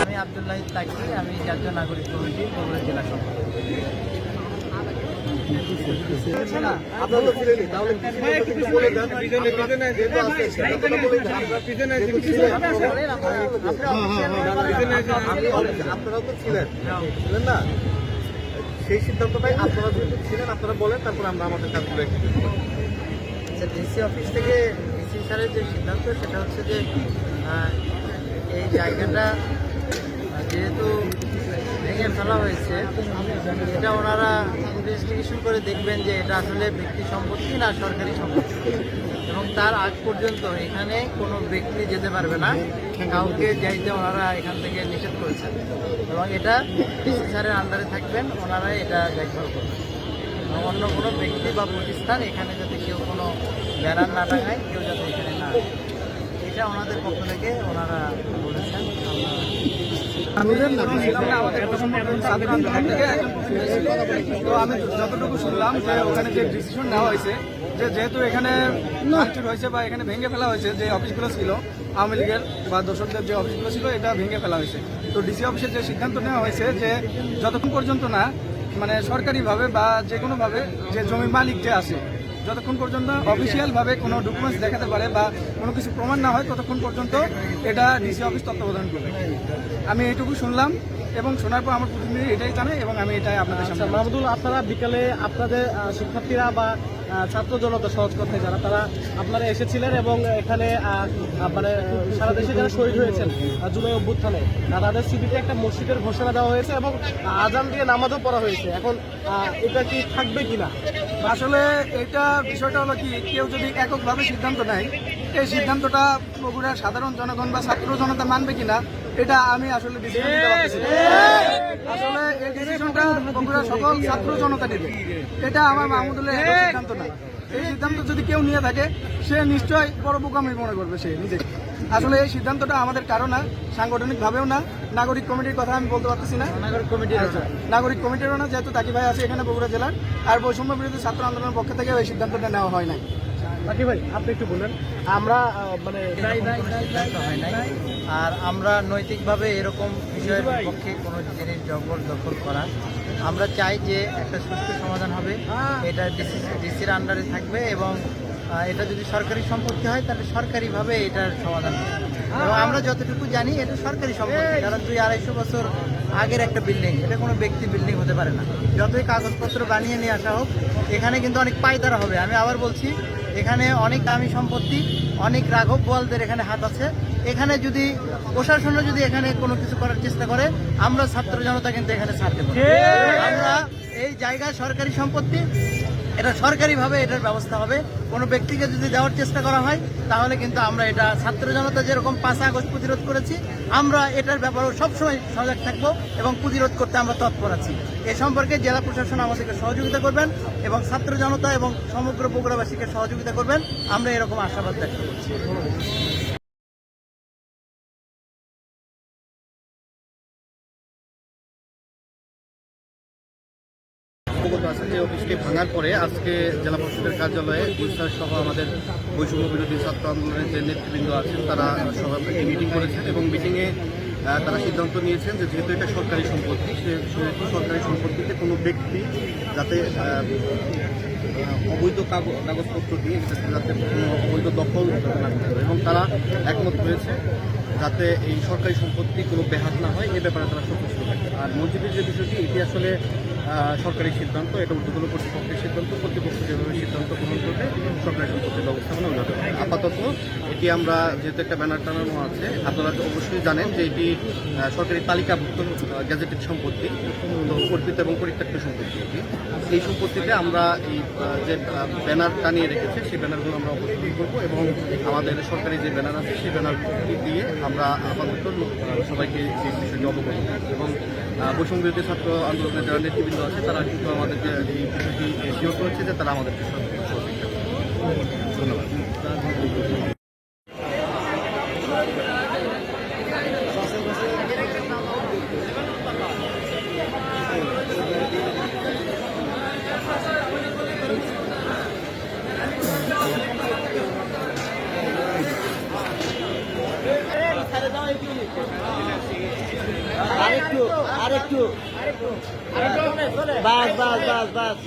আমি আবদুল্লাহ তাকি আমি জাতীয় নাগরিক কমিটি বগুড়া জেলা আপনারা তো ছিলেন। ছিলেন না? সেই সিদ্ধান্তটাই আপনারা ছিলেন আপনারা বলেন তারপর আমরা আমাদের কাজ করে ডিসি অফিস থেকে ডিসি স্যারের যে সিদ্ধান্ত, সেটা হচ্ছে যে এই জায়গাটা যেহেতু ভেঙে ফেলা হয়েছে, এটা ওনারা ইনভেস্টিগেশন করে দেখবেন যে এটা আসলে ব্যক্তি সম্পত্তি না সরকারি সম্পত্তি। এবং তার আগ পর্যন্ত এখানে কোনো ব্যক্তি যেতে পারবে না, কাউকে যাইতে ওনারা এখান থেকে নিষেধ করেছেন। এবং এটা স্যারের আন্ডারে থাকবেন ওনারা এটা দেখভাল করবেন। অন্য কোনো ব্যক্তি বা প্রতিষ্ঠান এখানে যাতে কেউ কোনো ব্যানার না টাঙায় কেউ যাতে এখানে না এটা ওনাদের পক্ষ থেকে ওনারা বলেছেন। তো আমি যতটুকু শুনলাম যে ওখানে যে ডিসিশন নেওয়া হয়েছে যে যেহেতু এখানে হয়েছে বা এখানে ভেঙে ফেলা হয়েছে যে অফিসগুলো ছিল আওয়ামী লীগের বা দোসরদের যে অফিসগুলো ছিল এটা ভেঙে ফেলা হয়েছে তো ডিসি অফিসের যে সিদ্ধান্ত নেওয়া হয়েছে যে যতক্ষণ পর্যন্ত না মানে সরকারিভাবে বা যে কোনোভাবে যে জমি মালিক যে আছে, যতক্ষণ পর্যন্ত অফিসিয়ালভাবে কোনো ডকুমেন্টস দেখাতে পারে বা কোনো কিছু প্রমাণ না হয়, ততক্ষণ পর্যন্ত এটা ডিসি অফিস তত্ত্বাবধান করবে। আমি এইটুকু শুনলাম। এবং শোনার পর আমার প্রতিনিধি এটাই জানে এবং আমি এটাই আপনাদের আচ্ছা সামনে মাহমুদুল আপনারা বিকালে আপনাদের শিক্ষার্থীরা বা ছাত্র জনতা সহজ কথায় যারা তারা আপনারা এসেছিলেন এবং এখানে মানে সারা দেশে যারা শহীদ হয়েছেন জুলাই অভ্যুত্থানে তাদের স্মৃতিতে একটা মসজিদের ঘোষণা দেওয়া হয়েছে এবং আজান দিয়ে নামাজও পড়া হয়েছে। এখন এটা কি থাকবে কিনা? আসলে এটা বিষয়টা হলো কি কেউ যদি এককভাবে সিদ্ধান্ত নেয় এই সিদ্ধান্তটা বগুড়ার সাধারণ জনগণ বা ছাত্র জনতা মানবে কিনা এটা আমি আসলে। আসলে এই ডিসিশনটা বগুড়ার সকল ছাত্র জনতা নেবে। এটা আমার মাহমুদুল্লাহ সিদ্ধান্ত না এই সিদ্ধান্ত যদি কেউ নিয়ে থাকে সে নিশ্চয়ই বড় বোকামি মনে করবে সে নিজেকে আসলে এই সিদ্ধান্তটা আমাদের কারও না সাংগঠনিক ভাবেও না নাগরিক কমিটির কথা আমি বলতে পারতেছি না। নাগরিক কমিটির আচ্ছা, নাগরিক কমিটিরও না যেহেতু তাকি ভাই আছে এখানে বগুড়া জেলার আর বৈষম্য বিরোধী ছাত্র আন্দোলনের পক্ষ থেকে এই সিদ্ধান্তটা নেওয়া হয় নাই। বাকি ভাই আপনি একটু বললেন আমরা মানে হয় নাই। আর আমরা নৈতিকভাবে এরকম বিষয়ের পক্ষে কোনো জিনিস জবর দখল করা। আমরা চাই যে একটা সুষ্ঠু সমাধান হবে। এটা ডিসি ডিসির আন্ডারে থাকবে এবং এটা যদি সরকারি সম্পত্তি হয় তাহলে সরকারিভাবে এটার সমাধান হবে। এবং আমরা যতটুকু জানি এটা সরকারি সম্পত্তি। কারণ দুই আড়াইশো বছর আগের একটা বিল্ডিং এটা কোনো ব্যক্তি বিল্ডিং হতে পারে না। যতই কাগজপত্র বানিয়ে নিয়ে আসা হোক এখানে কিন্তু অনেক পায়তারা হবে। আমি আবার বলছি এখানে অনেক দামি সম্পত্তি অনেক রাঘব বলদের এখানে হাত আছে। এখানে যদি প্রশাসনও যদি এখানে কোনো কিছু করার চেষ্টা করে আমরা ছাত্র জনতা কিন্তু এখানে ছাড়তে পারি আমরা এই জায়গা সরকারি সম্পত্তি এটা সরকারিভাবে এটার ব্যবস্থা হবে। কোনো ব্যক্তিকে যদি দেওয়ার চেষ্টা করা হয়, তাহলে কিন্তু আমরা এটা ছাত্র জনতা যেরকম পাঁচ আগস্ট প্রতিরোধ করেছি, আমরা এটার ব্যাপারেও সবসময় সজাগ থাকব এবং প্রতিরোধ করতে আমরা তৎপর আছি। এ সম্পর্কে জেলা প্রশাসন আমাদেরকে সহযোগিতা করবেন এবং ছাত্র জনতা এবং সমগ্র বগুড়াবাসীকে সহযোগিতা করবেন। আমরা এরকম আশাবাদ ব্যক্ত করছি। অবগত আছেন যে অফিসটি ভাঙার পরে আজকে জেলা পরিষদের কার্যালয়ে গুলশার সহ আমাদের বৈষম্য বিরোধী ছাত্র আন্দোলনের যে নেতৃবৃন্দ আছেন, তারা সবাই মিটিং করেছেন এবং মিটিংয়ে তারা সিদ্ধান্ত নিয়েছেন যে যেহেতু এটা সরকারি সম্পত্তি সেহেতু সরকারি সম্পত্তিতে কোনো ব্যক্তি যাতে অবৈধ কাগজপত্র দিয়ে যাতে কোনো অবৈধ দখল না করতে। এবং তারা একমত হয়েছে যাতে এই সরকারি সম্পত্তি কোনো ব্যাহাত না হয়, এ ব্যাপারে তারা সন্তুষ্ট থাকে আর মসজিদের যে বিষয়টি, এটি আসলে সরকারি সিদ্ধান্ত এটা ঊর্ধ্বতন কর্তৃপক্ষের সিদ্ধান্ত, কর্তৃপক্ষ যেভাবে সিদ্ধান্ত গ্রহণ করবে, সরকারি সম্পত্তির ব্যবস্থাপনা হবে। আপাতত এটি আমরা, যেহেতু একটা ব্যানার টানানো আছে, আপনারা অবশ্যই জানেন যে এটি সরকারি তালিকাভুক্ত গ্যাজেটেড সম্পত্তি অর্পিত এবং পরিত্যক্ত সম্পত্তি এটি এই সম্পত্তিতে আমরা এই যে ব্যানার টানিয়ে রেখেছে, সেই ব্যানারগুলো আমরা অবশ্যই করব এবং আমাদের সরকারি যে ব্যানার আছে, সেই ব্যানার দিয়ে আমরা আপাতত সবাইকে এই বিষয়টি অবগত এবং বৈষম্য ছাত্র আন্দোলনের যারা নেতৃবৃন্দ আছে তারা কিন্তু আমাদেরকে শিওর করেছে যে তারা আমাদেরকে ধন্যবাদ। আরেকটু বাস বাস বাস বাস।